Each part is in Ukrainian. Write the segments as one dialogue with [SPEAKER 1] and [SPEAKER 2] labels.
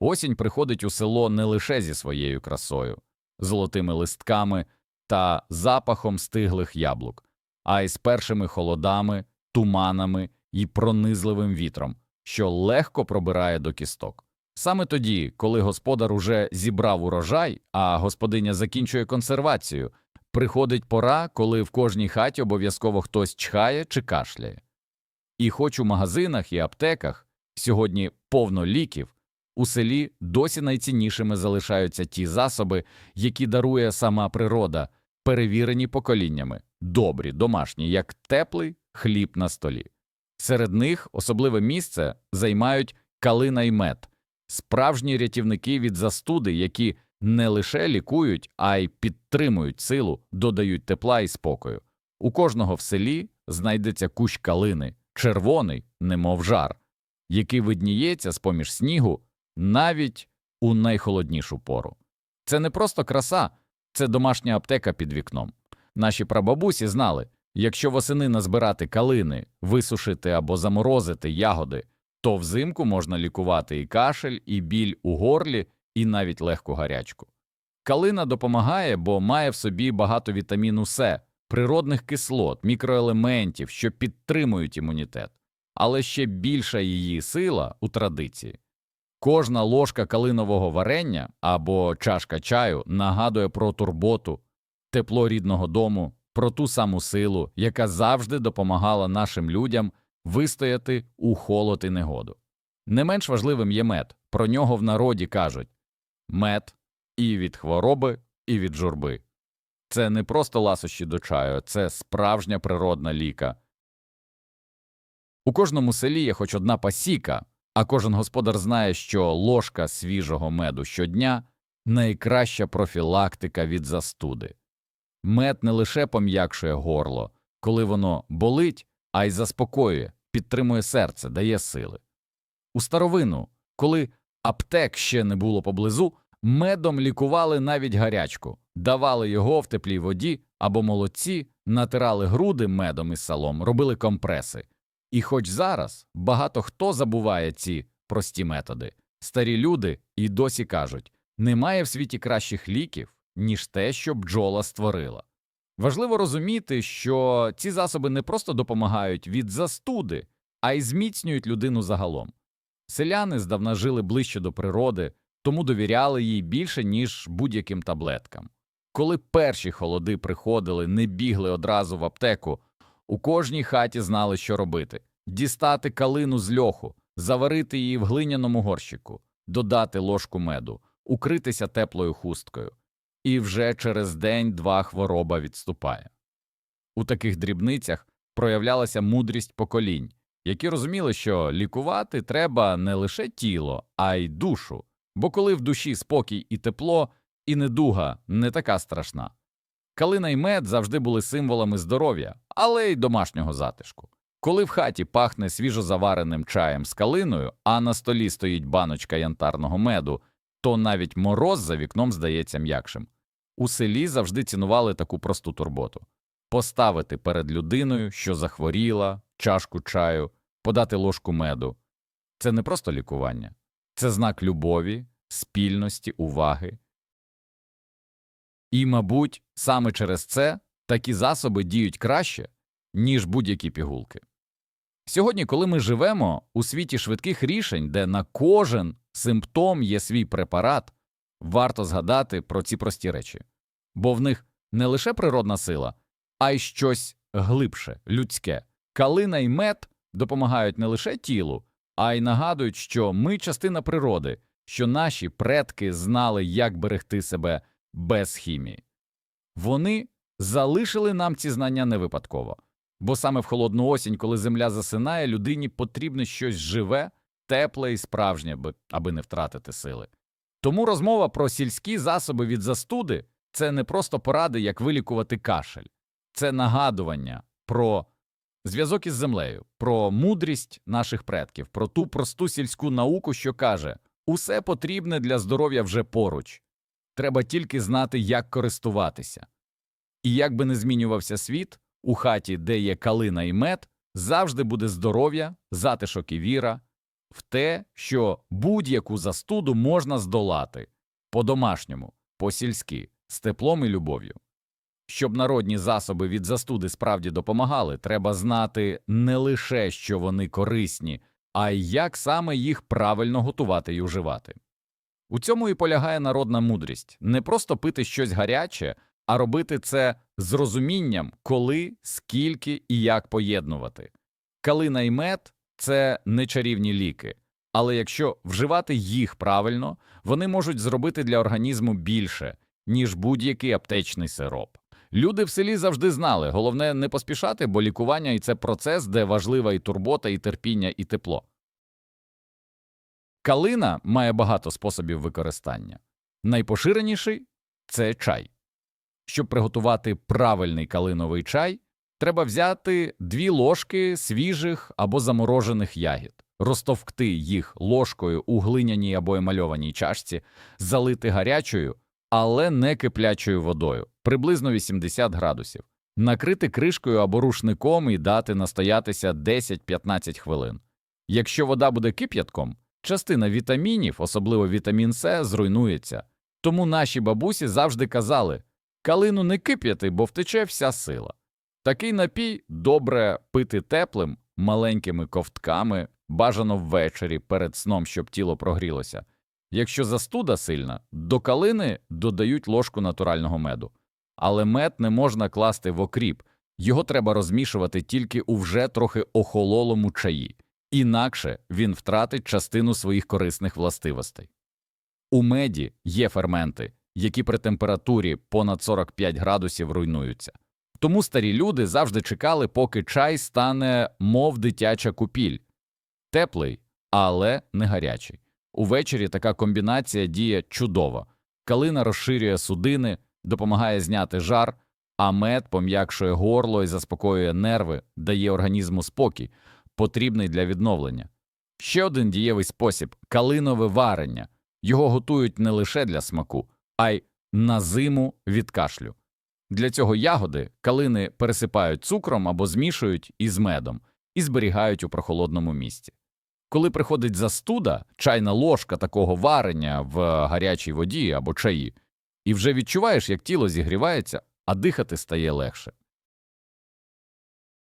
[SPEAKER 1] Осінь приходить у село не лише зі своєю красою, золотими листками та запахом стиглих яблук, а й з першими холодами, туманами і пронизливим вітром, що легко пробирає до кісток. Саме тоді, коли господар уже зібрав урожай, а господиня закінчує консервацію, приходить пора, коли в кожній хаті обов'язково хтось чхає чи кашляє. І хоч у магазинах і аптеках сьогодні повно ліків, у селі досі найціннішими залишаються ті засоби, які дарує сама природа, перевірені поколіннями, добрі, домашні, як теплий хліб на столі. Серед них особливе місце займають калина й мед, справжні рятівники від застуди, які не лише лікують, а й підтримують силу, додають тепла і спокою. У кожного в селі знайдеться кущ калини, червоний, немов жар, який видніється з поміж снігу навіть у найхолоднішу пору. Це не просто краса, це домашня аптека під вікном. Наші прабабусі знали, якщо восени назбирати калини, висушити або заморозити ягоди, то взимку можна лікувати і кашель, і біль у горлі, і навіть легку гарячку. Калина допомагає, бо має в собі багато вітаміну С, природних кислот, мікроелементів, що підтримують імунітет, але ще більша її сила у традиції. Кожна ложка калинового варення або чашка чаю нагадує про турботу, тепло рідного дому, про ту саму силу, яка завжди допомагала нашим людям вистояти у холод і негоду. Не менш важливим є мед, про нього в народі кажуть мед і від хвороби, і від журби. Це не просто ласощі до чаю, це справжня природна ліка. У кожному селі є хоч одна пасіка, а кожен господар знає, що ложка свіжого меду щодня найкраща профілактика від застуди. Мед не лише пом'якшує горло, коли воно болить, а й заспокоює, підтримує серце, дає сили. У старовину, коли аптек ще не було поблизу, медом лікували навіть гарячку, давали його в теплій воді або молодці, натирали груди медом із салом, робили компреси. І хоч зараз багато хто забуває ці прості методи, старі люди і досі кажуть немає в світі кращих ліків, ніж те, що бджола створила. Важливо розуміти, що ці засоби не просто допомагають від застуди, а й зміцнюють людину загалом. Селяни здавна жили ближче до природи, тому довіряли їй більше, ніж будь-яким таблеткам. Коли перші холоди приходили, не бігли одразу в аптеку, у кожній хаті знали, що робити дістати калину з льоху, заварити її в глиняному горщику, додати ложку меду, укритися теплою хусткою, і вже через день-два хвороба відступає. У таких дрібницях проявлялася мудрість поколінь, які розуміли, що лікувати треба не лише тіло, а й душу, бо коли в душі спокій і тепло, і недуга не така страшна. Калина й мед завжди були символами здоров'я, але й домашнього затишку. Коли в хаті пахне свіжозавареним чаєм з калиною, а на столі стоїть баночка янтарного меду, то навіть мороз за вікном здається м'якшим. У селі завжди цінували таку просту турботу поставити перед людиною, що захворіла, чашку чаю, подати ложку меду. Це не просто лікування, це знак любові, спільності, уваги. І, мабуть, саме через це такі засоби діють краще, ніж будь-які пігулки. Сьогодні, коли ми живемо у світі швидких рішень, де на кожен симптом є свій препарат, варто згадати про ці прості речі, бо в них не лише природна сила, а й щось глибше, людське. Калина й мед допомагають не лише тілу, а й нагадують, що ми частина природи, що наші предки знали, як берегти себе без хімії. Вони залишили нам ці знання не випадково, бо саме в холодну осінь, коли земля засинає, людині потрібно щось живе, тепле і справжнє, аби не втратити сили. Тому розмова про сільські засоби від застуди це не просто поради, як вилікувати кашель, це нагадування про зв'язок із землею, про мудрість наших предків, про ту просту сільську науку, що каже усе потрібне для здоров'я вже поруч. Треба тільки знати, як користуватися. І як би не змінювався світ, у хаті, де є калина і мед, завжди буде здоров'я, затишок і віра, в те, що будь-яку застуду можна здолати по-домашньому, по-сільськи, з теплом і любов'ю. Щоб народні засоби від застуди справді допомагали, треба знати не лише, що вони корисні, а й як саме їх правильно готувати і вживати. У цьому і полягає народна мудрість не просто пити щось гаряче, а робити це з розумінням, коли, скільки і як поєднувати. Калина і мед це не чарівні ліки, але якщо вживати їх правильно, вони можуть зробити для організму більше, ніж будь-який аптечний сироп. Люди в селі завжди знали, головне не поспішати, бо лікування і це процес, де важлива і турбота, і терпіння, і тепло. Калина має багато способів використання. Найпоширеніший це чай. Щоб приготувати правильний калиновий чай, треба взяти дві ложки свіжих або заморожених ягід, розтовкти їх ложкою у глиняній або емальованій чашці, залити гарячою, але не киплячою водою, приблизно 80 градусів, накрити кришкою або рушником і дати настоятися 10-15 хвилин. Якщо вода буде кип'ятком, частина вітамінів, особливо вітамін С, зруйнується. Тому наші бабусі завжди казали калину не кип'яти, бо втече вся сила. Такий напій добре пити теплим, маленькими ковтками, бажано ввечері перед сном, щоб тіло прогрілося. Якщо застуда сильна, до калини додають ложку натурального меду. Але мед не можна класти в окріп, його треба розмішувати тільки у вже трохи охололому чаї, інакше він втратить частину своїх корисних властивостей. У меді є ферменти, які при температурі понад 45 градусів руйнуються. Тому старі люди завжди чекали, поки чай стане, мов дитяча купіль, теплий, але не гарячий. Увечері така комбінація діє чудово. Калина розширює судини, допомагає зняти жар, а мед пом'якшує горло і заспокоює нерви, дає організму спокій, потрібний для відновлення. Ще один дієвий спосіб калинове варення. Його готують не лише для смаку, а й на зиму від кашлю. Для цього ягоди калини пересипають цукром або змішують із медом і зберігають у прохолодному місці. Коли приходить застуда, чайна ложка такого варення в гарячій воді або чаї, і вже відчуваєш, як тіло зігрівається, а дихати стає легше.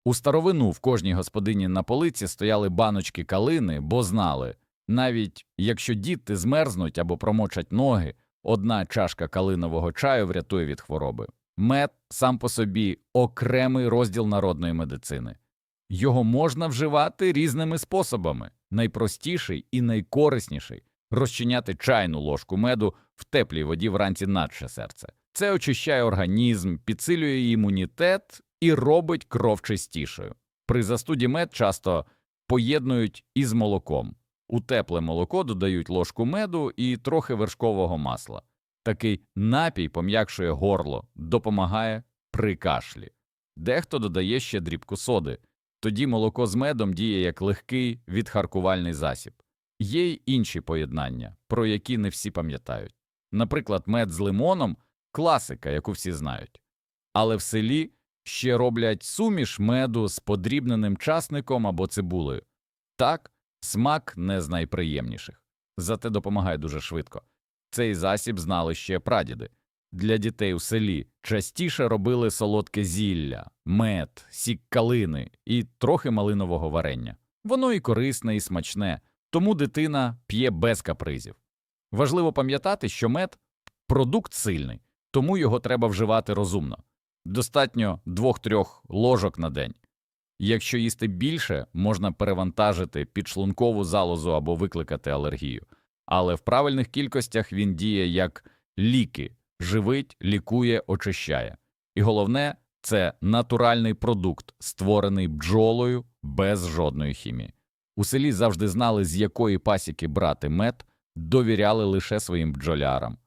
[SPEAKER 1] У старовину в кожній господині на полиці стояли баночки калини, бо знали навіть якщо діти змерзнуть або промочать ноги, одна чашка калинового чаю врятує від хвороби. Мед сам по собі окремий розділ народної медицини. Його можна вживати різними способами. Найпростіший і найкорисніший розчиняти чайну ложку меду в теплій воді вранці наче серце. Це очищає організм, підсилює імунітет і робить кров чистішою. При застуді мед часто поєднують із молоком. У тепле молоко додають ложку меду і трохи вершкового масла. Такий напій пом'якшує горло, допомагає при кашлі. Дехто додає ще дрібку соди. Тоді молоко з медом діє як легкий відхаркувальний засіб. Є й інші поєднання, про які не всі пам'ятають. Наприклад, мед з лимоном класика, яку всі знають. Але в селі ще роблять суміш меду з подрібненим часником або цибулею. Так, смак не з найприємніших, зате допомагає дуже швидко. Цей засіб знали ще прадіди. Для дітей у селі частіше робили солодке зілля, мед, сік калини і трохи малинового варення. Воно і корисне, і смачне, тому дитина п'є без капризів. Важливо пам'ятати, що мед продукт сильний, тому його треба вживати розумно. Достатньо 2-3 ложок на день. Якщо їсти більше, можна перевантажити підшлункову залозу або викликати алергію. Але в правильних кількостях він діє як ліки живить, лікує, очищає. І головне це натуральний продукт, створений бджолою без жодної хімії. У селі завжди знали, з якої пасіки брати мед, довіряли лише своїм бджолярам.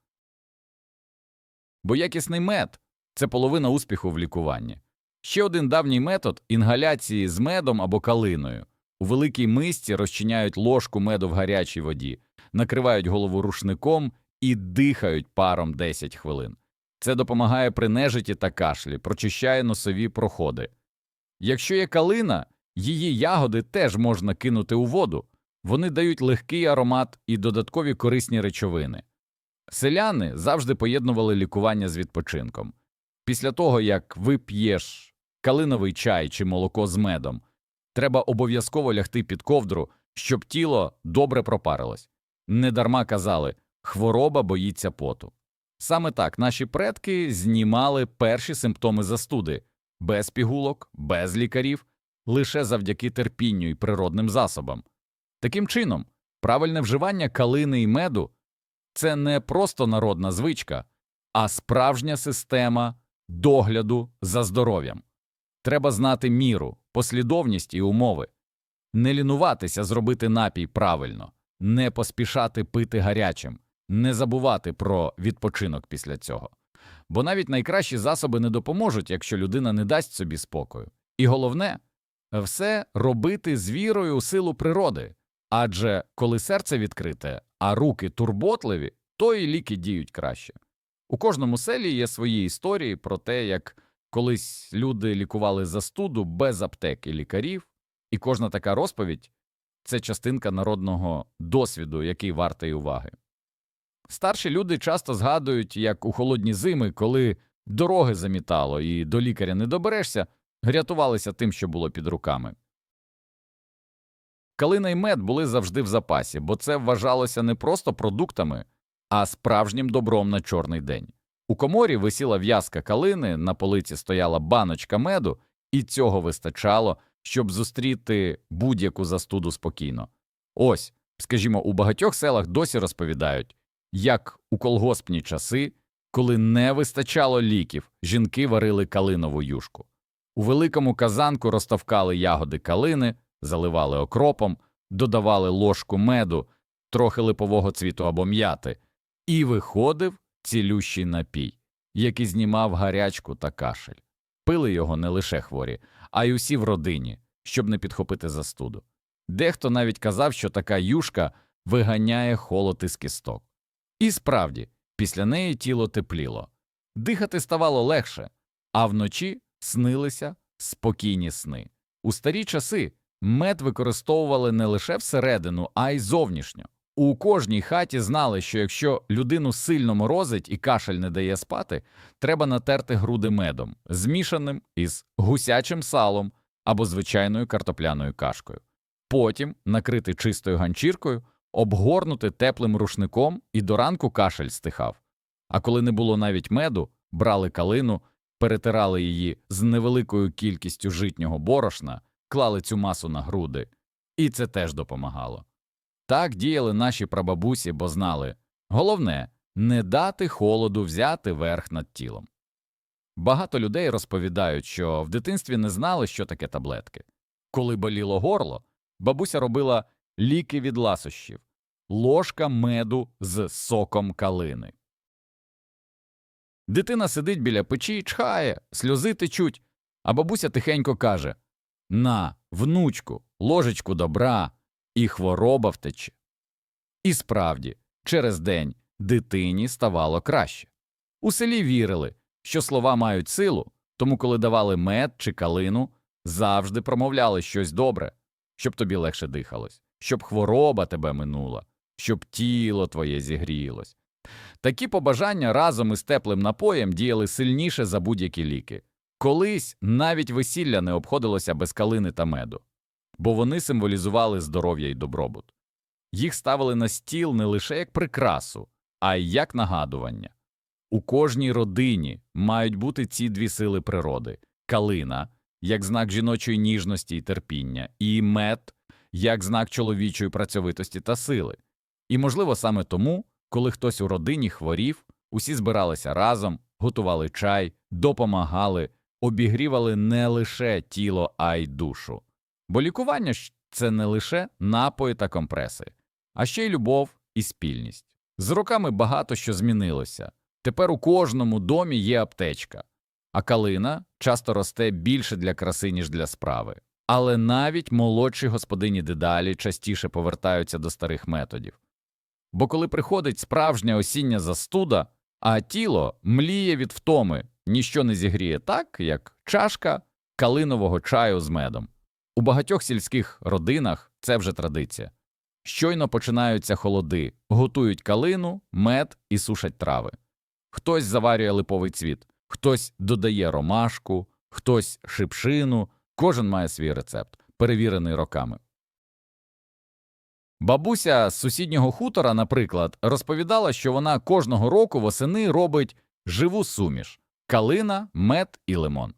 [SPEAKER 1] Бо якісний мед це половина успіху в лікуванні. Ще один давній метод інгаляції з медом або калиною. У великій мисці розчиняють ложку меду в гарячій воді, накривають голову рушником і дихають паром 10 хвилин. Це допомагає при нежиті та кашлі, прочищає носові проходи. Якщо є калина, її ягоди теж можна кинути у воду, Вони дають легкий аромат і додаткові корисні речовини. Селяни завжди поєднували лікування з відпочинком. Після того, як вип'єш калиновий чай чи молоко з медом, треба обов'язково лягти під ковдру, щоб тіло добре пропарилось. Недарма казали хвороба боїться поту. Саме так наші предки знімали перші симптоми застуди без пігулок, без лікарів, лише завдяки терпінню і природним засобам. Таким чином, правильне вживання калини і меду це не просто народна звичка, а справжня система догляду за здоров'ям. Треба знати міру, послідовність і умови, не лінуватися зробити напій правильно, не поспішати пити гарячим, не забувати про відпочинок після цього. Бо навіть найкращі засоби не допоможуть, якщо людина не дасть собі спокою. І головне все робити з вірою у силу природи. Адже коли серце відкрите, а руки турботливі, то і ліки діють краще. У кожному селі є свої історії про те, як колись люди лікували застуду без аптек і лікарів, і кожна така розповідь це частинка народного досвіду, який вартий уваги. Старші люди часто згадують, як у холодні зими, коли дороги замітало і до лікаря не доберешся, рятувалися тим, що було під руками. Калина й мед були завжди в запасі, бо це вважалося не просто продуктами, а справжнім добром на чорний день. У коморі висіла в'язка калини, на полиці стояла баночка меду, і цього вистачало, щоб зустріти будь-яку застуду спокійно. Ось, скажімо, у багатьох селах досі розповідають, як у колгоспні часи, коли не вистачало ліків, жінки варили калинову юшку. У великому казанку розтовкали ягоди калини, заливали окропом, додавали ложку меду, трохи липового цвіту або м'яти, і виходив цілющий напій, який знімав гарячку та кашель. Пили його не лише хворі, а й усі в родині, щоб не підхопити застуду. Дехто навіть казав, що така юшка виганяє холод із кісток. І справді, після неї тіло тепліло, дихати ставало легше, а вночі снилися спокійні сни. У старі часи мед використовували не лише всередину, а й зовнішньо. У кожній хаті знали, що якщо людину сильно морозить і кашель не дає спати, треба натерти груди медом, змішаним із гусячим салом або звичайною картопляною кашкою. Потім накрити чистою ганчіркою, обгорнути теплим рушником і до ранку кашель стихав. А коли не було навіть меду, брали калину, перетирали її з невеликою кількістю житнього борошна, клали цю масу на груди, і це теж допомагало. Так діяли наші прабабусі, бо знали головне не дати холоду взяти верх над тілом. Багато людей розповідають, що в дитинстві не знали, що таке таблетки. Коли боліло горло, бабуся робила ліки від ласощів, ложка меду з соком калини. Дитина сидить біля печі, чхає, сльози течуть, а бабуся тихенько каже На, внучку, ложечку добра, і хвороба втече. І справді, через день дитині ставало краще. У селі вірили, що слова мають силу, тому коли давали мед чи калину, завжди промовляли щось добре, щоб тобі легше дихалось, щоб хвороба тебе минула, щоб тіло твоє зігрілось. Такі побажання разом із теплим напоєм діяли сильніше за будь-які ліки. Колись навіть весілля не обходилося без калини та меду, бо вони символізували здоров'я і добробут. Їх ставили на стіл не лише як прикрасу, а й як нагадування. У кожній родині мають бути ці дві сили природи калина як знак жіночої ніжності і терпіння, і мед як знак чоловічої працьовитості та сили. І, можливо, саме тому, коли хтось у родині хворів, усі збиралися разом, готували чай, допомагали, обігрівали не лише тіло, а й душу. Бо лікування це не лише напої та компреси, а ще й любов і спільність. З роками багато що змінилося. Тепер у кожному домі є аптечка, а калина часто росте більше для краси, ніж для справи. Але навіть молодші господині дедалі частіше повертаються до старих методів. Бо коли приходить справжня осіння застуда, а тіло мліє від втоми, ніщо не зігріє так, як чашка калинового чаю з медом. У багатьох сільських родинах це вже традиція. Щойно починаються холоди, готують калину, мед і сушать трави. Хтось заварює липовий цвіт, хтось додає ромашку, хтось шипшину, кожен має свій рецепт, перевірений роками. Бабуся з сусіднього хутора, наприклад, розповідала, що вона кожного року восени робить живу суміш – калина, мед і лимон.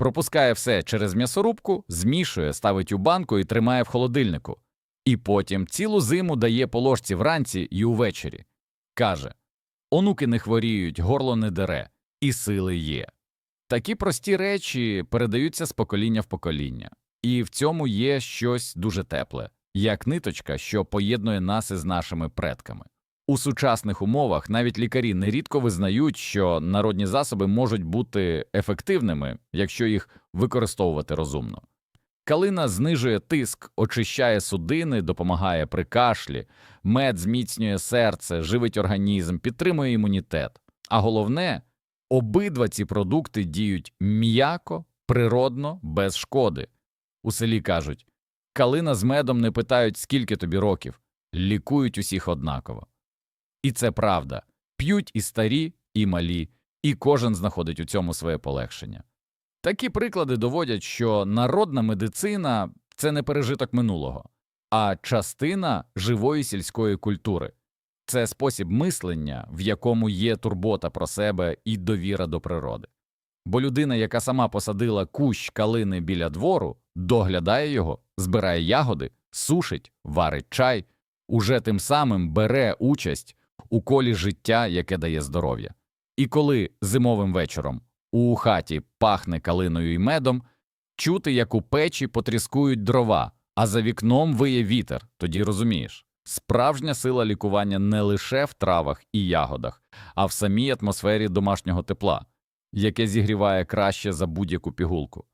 [SPEAKER 1] Пропускає все через м'ясорубку, змішує, ставить у банку і тримає в холодильнику. І потім цілу зиму дає по ложці вранці і увечері. Каже онуки не хворіють, горло не дере, і сили є. Такі прості речі передаються з покоління в покоління, і в цьому є щось дуже тепле, як ниточка, що поєднує нас із нашими предками. У сучасних умовах навіть лікарі нерідко визнають, що народні засоби можуть бути ефективними, якщо їх використовувати розумно. Калина знижує тиск, очищає судини, допомагає при кашлі, мед зміцнює серце, живить організм, підтримує імунітет. А головне, обидва ці продукти діють м'яко, природно, без шкоди. У селі кажуть калина з медом не питають, скільки тобі років, лікують усіх однаково. І це правда п'ють і старі, і малі, і кожен знаходить у цьому своє полегшення. Такі приклади доводять, що народна медицина це не пережиток минулого, а частина живої сільської культури. Це спосіб мислення, в якому є турбота про себе і довіра до природи. Бо людина, яка сама посадила кущ калини біля двору, доглядає його, збирає ягоди, сушить, варить чай, уже тим самим бере участь у колі життя, яке дає здоров'я. І коли зимовим вечором у хаті пахне калиною і медом, чути, як у печі потріскують дрова, а за вікном виє вітер, тоді розумієш. Справжня сила лікування не лише в травах і ягодах, а в самій атмосфері домашнього тепла, яке зігріває краще за будь-яку пігулку.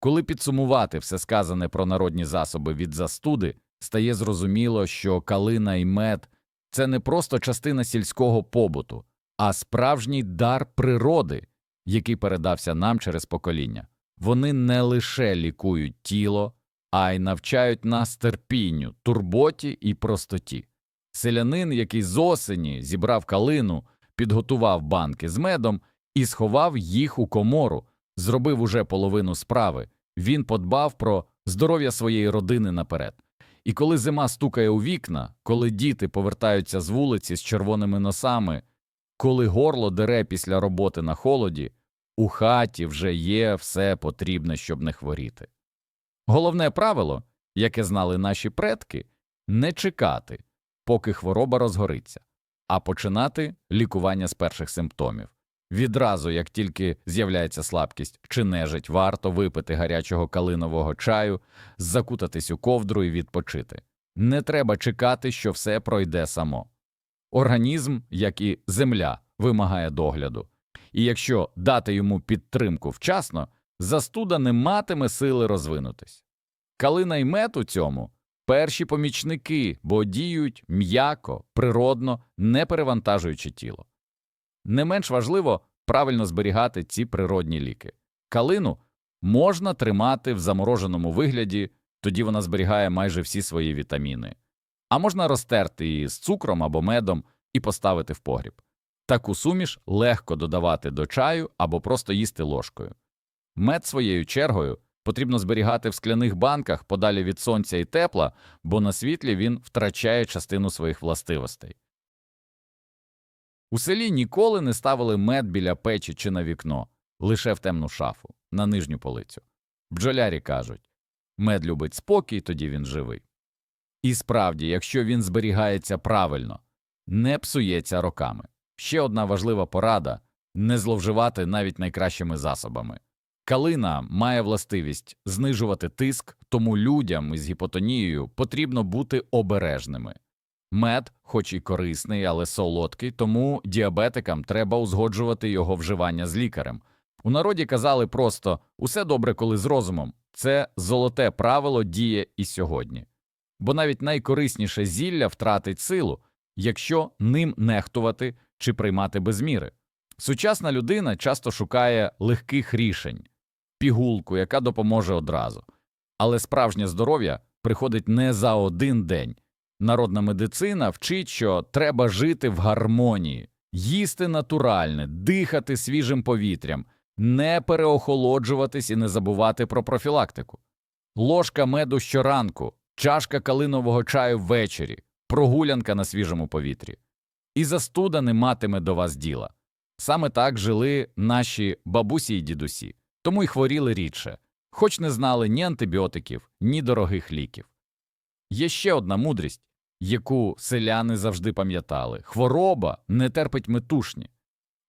[SPEAKER 1] Коли підсумувати все сказане про народні засоби від застуди, стає зрозуміло, що калина і мед це не просто частина сільського побуту, а справжній дар природи, який передався нам через покоління. Вони не лише лікують тіло, а й навчають нас терпінню, турботі і простоті. Селянин, який з осені зібрав калину, підготував банки з медом і сховав їх у комору, зробив уже половину справи. Він подбав про здоров'я своєї родини наперед. І коли зима стукає у вікна, коли діти повертаються з вулиці з червоними носами, коли горло дере після роботи на холоді, у хаті вже є все потрібне, щоб не хворіти. Головне правило, яке знали наші предки не чекати, поки хвороба розгориться, а починати лікування з перших симптомів. Відразу, як тільки з'являється слабкість чи нежить, варто випити гарячого калинового чаю, закутатись у ковдру і відпочити. Не треба чекати, що все пройде само. Організм, як і земля, вимагає догляду, і якщо дати йому підтримку вчасно, застуда не матиме сили розвинутись. Калина й мед у цьому перші помічники, бо діють м'яко, природно, не перевантажуючи тіло. Не менш важливо правильно зберігати ці природні ліки. Калину можна тримати в замороженому вигляді, тоді вона зберігає майже всі свої вітаміни, а можна розтерти її з цукром або медом і поставити в погріб. Таку суміш легко додавати до чаю або просто їсти ложкою. Мед своєю чергою потрібно зберігати в скляних банках подалі від сонця і тепла, бо на світлі він втрачає частину своїх властивостей. У селі ніколи не ставили мед біля печі чи на вікно, лише в темну шафу, на нижню полицю. Бджолярі кажуть мед любить спокій, тоді він живий. І справді, якщо він зберігається правильно, не псується роками. Ще одна важлива порада не зловживати навіть найкращими засобами. Калина має властивість знижувати тиск, тому людям із гіпотонією потрібно бути обережними. Мед, хоч і корисний, але солодкий, тому діабетикам треба узгоджувати його вживання з лікарем. У народі казали просто усе добре, коли з розумом. Це золоте правило діє і сьогодні. Бо навіть найкорисніше зілля втратить силу, якщо ним нехтувати чи приймати без міри. Сучасна людина часто шукає легких рішень, пігулку, яка допоможе одразу. Але справжнє здоров'я приходить не за один день. Народна медицина вчить, що треба жити в гармонії, їсти натуральне, дихати свіжим повітрям, не переохолоджуватись і не забувати про профілактику. Ложка меду щоранку, чашка калинового чаю ввечері, прогулянка на свіжому повітрі. І застуда не матиме до вас діла. Саме так жили наші бабусі й дідусі, тому й хворіли рідше, хоч не знали ні антибіотиків, ні дорогих ліків. Є ще одна мудрість, яку селяни завжди пам'ятали хвороба не терпить метушні.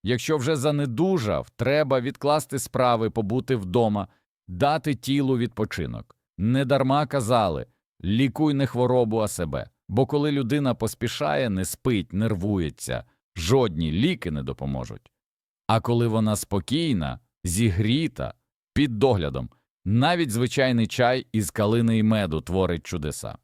[SPEAKER 1] Якщо вже занедужав, треба відкласти справи, побути вдома, дати тілу відпочинок. Недарма казали лікуй не хворобу, а себе. Бо коли людина поспішає, не спить, нервується, жодні ліки не допоможуть. А коли вона спокійна, зігріта, під доглядом, навіть звичайний чай із калини й меду творить чудеса.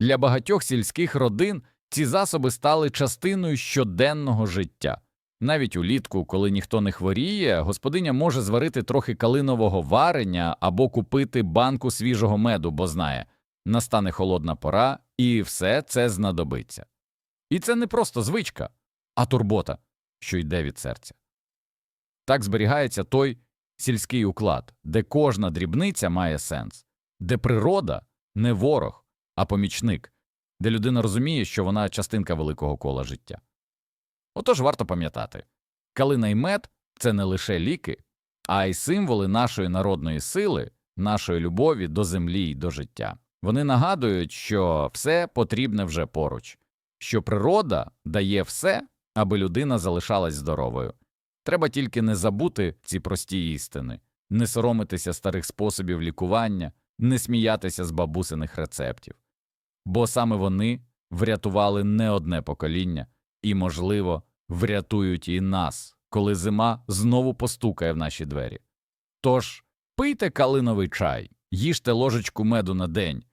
[SPEAKER 1] Для багатьох сільських родин ці засоби стали частиною щоденного життя. Навіть улітку, коли ніхто не хворіє, господиня може зварити трохи калинового варення або купити банку свіжого меду, бо знає, настане холодна пора, і все це знадобиться. І це не просто звичка, а турбота, що йде від серця. Так зберігається той сільський уклад, де кожна дрібниця має сенс, де природа не ворог, а помічник, де людина розуміє, що вона частинка великого кола життя. Отож варто пам'ятати калина й мед це не лише ліки, а й символи нашої народної сили, нашої любові до землі й до життя. Вони нагадують, що все потрібне вже поруч, що природа дає все, аби людина залишалась здоровою. Треба тільки не забути ці прості істини, не соромитися старих способів лікування, не сміятися з бабусиних рецептів, бо саме вони врятували не одне покоління і, можливо, врятують і нас, коли зима знову постукає в наші двері. Тож пийте калиновий чай, їжте ложечку меду на день,